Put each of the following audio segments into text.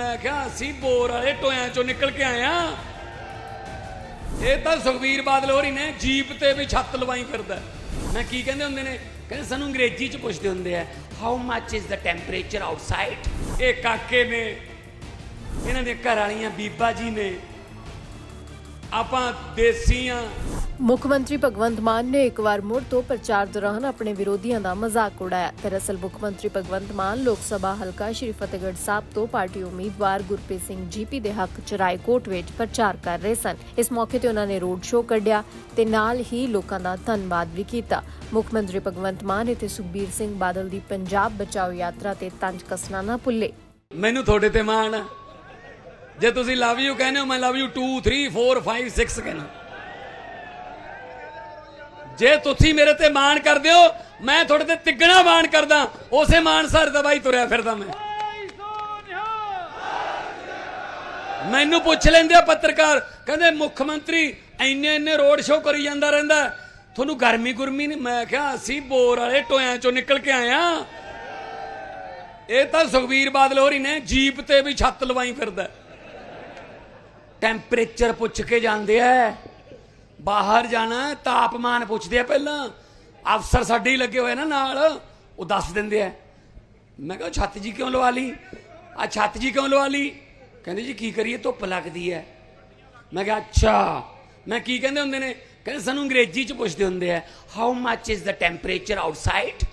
ਮੈਂ ਕਿਹਾ, ਅਸੀਂ ਬੋਰ ਵਾਲੇ ਟੋਇਆਂ ਚੋਂ ਨਿਕਲ ਕੇ ਆਏ ਆ। ਇਹ ਤਾਂ ਸੁਖਵੀਰ ਬਾਦਲ ਹੋਰੀ ਨੇ ਜੀਪ ਤੇ ਵੀ ਛੱਤ ਲਵਾਈ ਫਿਰਦਾ ਮੈਂ ਕੀ ਕਹਿੰਦੇ ਹੁੰਦੇ ਨੇ? ਕਹਿੰਦੇ ਸਾਨੂੰ ਅੰਗਰੇਜ਼ੀ ਚ ਪੁੱਛਦੇ ਹੁੰਦੇ ਆ how much is the temperature outside ਇਹ ਕਾਕੇ ਨੇ, ਇਹਨਾਂ ਦੇ ਘਰ ਵਾਲੀਆਂ ਬੀਬਾ ਜੀ ਨੇ ਆਪਾਂ ਦੇਸੀਆਂ। ਮੁੱਖ ਮੰਤਰੀ ਭਗਵੰਤ ਮਾਨ ਨੇ ਇੱਕ ਵਾਰ ਮੁੜ ਤੋਂ ਪ੍ਰਚਾਰ ਦੌਰਾਨ ਆਪਣੇ ਵਿਰੋਧੀਆਂ ਦਾ ਮਜ਼ਾਕ ਉਡਾਇਆ। ਦਰਅਸਲ ਮੁੱਖ ਮੰਤਰੀ ਭਗਵੰਤ ਮਾਨ ਲੋਕ ਸਭਾ ਹਲਕਾ ਸ਼੍ਰੀ ਫਤਿਹਗੜ੍ਹ ਸਾਹਿਬ ਤੋਂ ਪਾਰਟੀ ਉਮੀਦਵਾਰ ਗੁਰਪ੍ਰੀਤ ਸਿੰਘ ਜੀਪੀ ਦੇ ਹੱਕ ਚ ਰਾਏਕੋਟ ਵਿੱਚ ਪ੍ਰਚਾਰ ਕਰ ਰਹੇ ਸਨ। ਇਸ ਮੌਕੇ ਤੇ ਉਹਨਾਂ ਨੇ ਰੋਡ ਸ਼ੋਅ ਕੱਢਿਆ ਤੇ ਨਾਲ ਹੀ ਲੋਕਾਂ ਦਾ ਧੰਨਵਾਦ ਵੀ ਕੀਤਾ। ਮੁੱਖ ਮੰਤਰੀ ਭਗਵੰਤ ਮਾਨ ਇੱਥੇ ਸੁਖਬੀਰ ਸਿੰਘ ਬਾਦਲ ਦੀ ਪੰਜਾਬ ਬਚਾਓ ਯਾਤਰਾ ਤੇ ਤੰਜ ਕਸਣਾ ਨਾ ਭੁੱਲੇ ਮੈਨੂੰ ਤੁਹਾਡੇ ਤੇ ਮਾਣ ਆ। ਜੇ ਤੁਸੀਂ ਲਵ ਯੂ ਕਹਿੰਦੇ ਹੋ, ਮੈਂ ਲਵ ਯੂ 2 3 4 5 6 ਕਹਿੰਦਾ ਜੇ ਤੁਸੀਂ ਮੇਰੇ ਤੇ ਮਾਣ ਕਰਦੇ ਹੋ, ਮੈਂ ਤੁਹਾਡੇ ਤੇ ਤਿੱਗਣਾ ਮਾਣ ਕਰਦਾ। ਉਸੇ ਮਾਣ ਸਰ ਦਾ ਬਾਈ ਤੁਰਿਆ ਫਿਰਦਾ ਮੈਂ। ਮੈਨੂੰ ਪੁੱਛ ਲੈਂਦੇ ਆ ਪੱਤਰਕਾਰ, ਕਹਿੰਦੇ ਮੁੱਖ ਮੰਤਰੀ ਇੰਨੇ ਇੰਨੇ ਰੋਡ ਸ਼ੋਅ ਕਰੀ ਜਾਂਦਾ ਰਹਿੰਦਾ ਤੁਹਾਨੂੰ ਗਰਮੀ ਗੁਰਮੀ ਨਹੀਂ, ਮੈਂ ਕਿਹਾ ਅਸੀਂ ਬੋਰ ਵਾਲੇ ਟੋਇਆਂ ਚੋਂ ਨਿਕਲ ਕੇ ਆਏ ਆ ਇਹ ਤਾਂ ਸੁਖਵੀਰ ਬਾਦਲ ਹੋਰੀ ਨੇ ਜੀਪ ਤੇ ਵੀ ਛੱਤ ਲਵਾਈ ਫਿਰਦਾ ਟੈਂਪਰੇਚਰ ਪੁੱਛ ਕੇ ਜਾਂਦੇ ਐ। ਬਾਹਰ ਜਾਣਾ, ਤਾਪਮਾਨ ਪੁੱਛਦੇ ਆ ਪਹਿਲਾਂ। ਅਫਸਰ ਸਾਡੇ ਹੀ ਲੱਗੇ ਹੋਏ ਨਾ ਨਾਲ, ਉਹ ਦੱਸ ਦਿੰਦੇ ਆ ਮੈਂ ਕਿਹਾ ਛੱਤ ਜੀ ਕਿਉਂ ਲਵਾ ਲਈ? ਆ ਛੱਤ ਜੀ ਕਿਉਂ ਲਵਾ ਲਈ? ਕਹਿੰਦੇ ਜੀ, ਕੀ ਕਰੀਏ, ਧੁੱਪ ਲੱਗਦੀ ਐ। ਮੈਂ ਕਿਹਾ, ਅੱਛਾ। ਮੈਂ ਕੀ ਕਹਿੰਦੇ ਹੁੰਦੇ ਨੇ? ਕਹਿੰਦੇ, ਸਾਨੂੰ ਅੰਗਰੇਜ਼ੀ ਚ ਪੁੱਛਦੇ ਹੁੰਦੇ ਆ how much is the temperature outside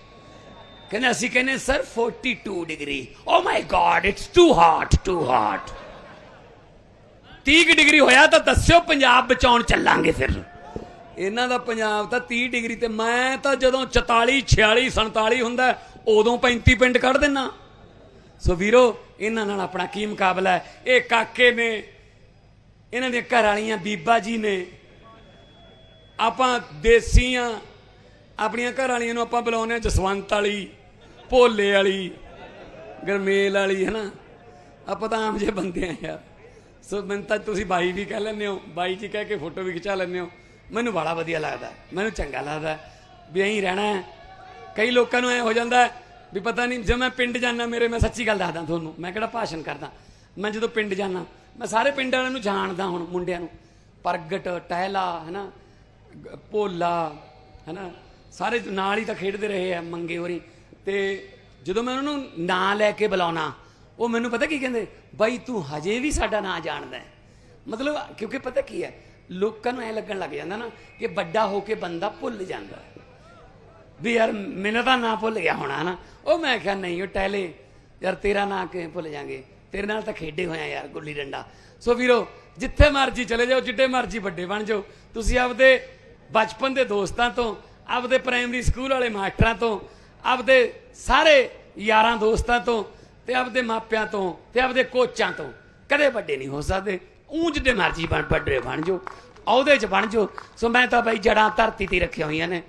ਕਹਿੰਦੇ, ਅਸੀਂ ਕਹਿੰਦੇ sir 42 degree oh my god it's too hot too hot 30 ਕੁ ਡਿਗਰੀ ਹੋਇਆ ਤਾਂ ਦੱਸਿਓ ਪੰਜਾਬ ਬਚਾਉਣ ਚੱਲਾਂਗੇ ਫਿਰ। ਇਹਨਾਂ ਦਾ ਪੰਜਾਬ ਤਾਂ 30 ਡਿਗਰੀ ਤੇ ਮੈਂ ਤਾਂ ਜਦੋਂ 44 46 47 ਹੁੰਦਾ, ਉਦੋਂ 35 ਪਿੰਡ ਕੱਢ ਦਿੰਨਾ। ਸੋ ਵੀਰੋ, ਇਹਨਾਂ ਨਾਲ ਆਪਣਾ ਕੀ ਮੁਕਾਬਲਾ ਹੈ? ਇਹ ਕਾਕੇ ਨੇ, ਇਹਨਾਂ ਦੇ ਘਰ ਵਾਲੀਆਂ ਬੀਬਾ ਜੀ ਨੇ। ਆਪਾਂ ਦੇਸੀਆਂ ਆਪਣੀਆਂ ਘਰ ਵਾਲੀਆਂ ਨੂੰ ਆਪਾਂ ਬੁਲਾਉਂਦੇ ਆ ਜਸਵੰਤ ਵਾਲੀ, ਭੋਲੇ ਵਾਲੀ, ਗਰਮੇਲ ਵਾਲੀ ਹੈ ਨਾ ਆਪਾਂ ਤਾਂ ਆਮ ਜਿਹੇ ਬੰਦੇ ਆ ਯਾਰ। ਸੋ ਮੈਨੂੰ ਤਾਂ ਤੁਸੀਂ ਬਾਈ ਵੀ ਕਹਿ ਲੈਂਦੇ ਹੋ, ਬਾਈ ਜੀ ਕਹਿ ਕੇ ਫੋਟੋ ਵੀ ਖਿਚਾ ਲੈਂਦੇ ਹੋ। ਮੈਨੂੰ ਬੜਾ ਵਧੀਆ ਲੱਗਦਾ, ਮੈਨੂੰ ਚੰਗਾ ਲੱਗਦਾ ਵੀ ਐਂ ਰਹਿਣਾ ਹੈ। ਕਈ ਲੋਕਾਂ ਨੂੰ ਐ ਹੋ ਜਾਂਦਾ ਵੀ ਪਤਾ ਨਹੀਂ, ਜੇ ਮੈਂ ਪਿੰਡ ਜਾਣਾ ਮੇਰੇ ਮੈਂ ਸੱਚੀ ਗੱਲ ਦੱਸਦਾ ਤੁਹਾਨੂੰ, ਮੈਂ ਕਿਹੜਾ ਭਾਸ਼ਣ ਕਰਦਾ। ਮੈਂ ਜਦੋਂ ਪਿੰਡ ਜਾਣਾ ਮੈਂ ਸਾਰੇ ਪਿੰਡ ਵਾਲਿਆਂ ਨੂੰ ਜਾਣਦਾ ਹੁਣ ਮੁੰਡਿਆਂ ਨੂੰ। ਪ੍ਰਗਟ, ਟਹਿਲਾ, ਹੈਨਾ ਗ- ਭੋਲਾ, ਹੈਨਾ, ਸਾਰੇ ਨਾਲ ਹੀ ਤਾਂ ਖੇਡਦੇ ਰਹੇ ਆ ਮੰਗੇ ਹੋਰੀ। ਤੇ ਜਦੋਂ ਮੈਂ ਉਹਨਾਂ ਨੂੰ ਨਾਂ ਲੈ ਕੇ ਬੁਲਾਉਣਾ ਉਹ ਮੈਨੂੰ ਪਤਾ ਕੀ ਕਹਿੰਦੇ, ਬਾਈ ਤੂੰ ਹਜੇ ਵੀ ਸਾਡਾ ਨਾਂ ਜਾਣਦਾ ਹੈ। ਮਤਲਬ, ਕਿਉਂਕਿ ਪਤਾ ਕੀ ਹੈ, ਲੋਕਾਂ ਨੂੰ ਐ ਲੱਗਣ ਲੱਗ ਜਾਂਦਾ ਨਾ ਕਿ ਵੱਡਾ ਹੋ ਕੇ ਬੰਦਾ ਭੁੱਲ ਜਾਂਦਾ। ਵੀ ਯਾਰ, ਮੈਨੂੰ ਤਾਂ ਨਾਂ ਭੁੱਲ ਗਿਆ ਹੋਣਾ ਨਾ ਉਹ ਮੈਂ ਕਿਹਾ, ਨਹੀਂ, ਉਹ ਟਹਿਲੇ ਯਾਰ ਤੇਰਾ ਨਾਂ ਕਿਵੇਂ ਭੁੱਲ ਜਾਾਂਗੇ? ਤੇਰੇ ਨਾਲ ਤਾਂ ਖੇਡੇ ਹੋਇਆ ਯਾਰ, ਗੁੱਲੀ ਡੰਡਾ। ਸੋ ਵੀਰੋ, ਜਿੱਥੇ ਮਰਜ਼ੀ ਚਲੇ ਜਾਓ, ਜਿੱਡੇ ਮਰਜ਼ੀ ਵੱਡੇ ਬਣ ਜਾਓ। ਤੁਸੀਂ ਆਪਦੇ ਬਚਪਨ ਦੇ ਦੋਸਤਾਂ ਤੋਂ, ਆਪਦੇ ਪ੍ਰਾਇਮਰੀ ਸਕੂਲ ਵਾਲੇ ਮਾਸਟਰਾਂ ਤੋਂ, ਆਪਦੇ ਸਾਰੇ ਯਾਰਾਂ ਦੋਸਤਾਂ ਤੋਂ ਤੇ ਆਪਦੇ ਮਾਪਿਆਂ ਤੋਂ, ਤੇ ਆਪਦੇ ਕੋਚਾਂ ਤੋਂ ਕਦੇ ਵੱਡੇ ਨਹੀਂ ਹੋ ਸਕਦੇ। ਊਂ ਜਿੱਡੇ ਮਰਜ਼ੀ ਬਣ ਵੱਡੇ ਬਣ ਜਾਓ ਉਹਦੇ 'ਚ ਬਣ ਜਾਓ। ਸੋ ਮੈਂ ਤਾਂ ਬਈ ਜੜਾਂ ਧਰਤੀ ਤੇ ਰੱਖੀਆਂ ਹੋਈਆਂ ਨੇ।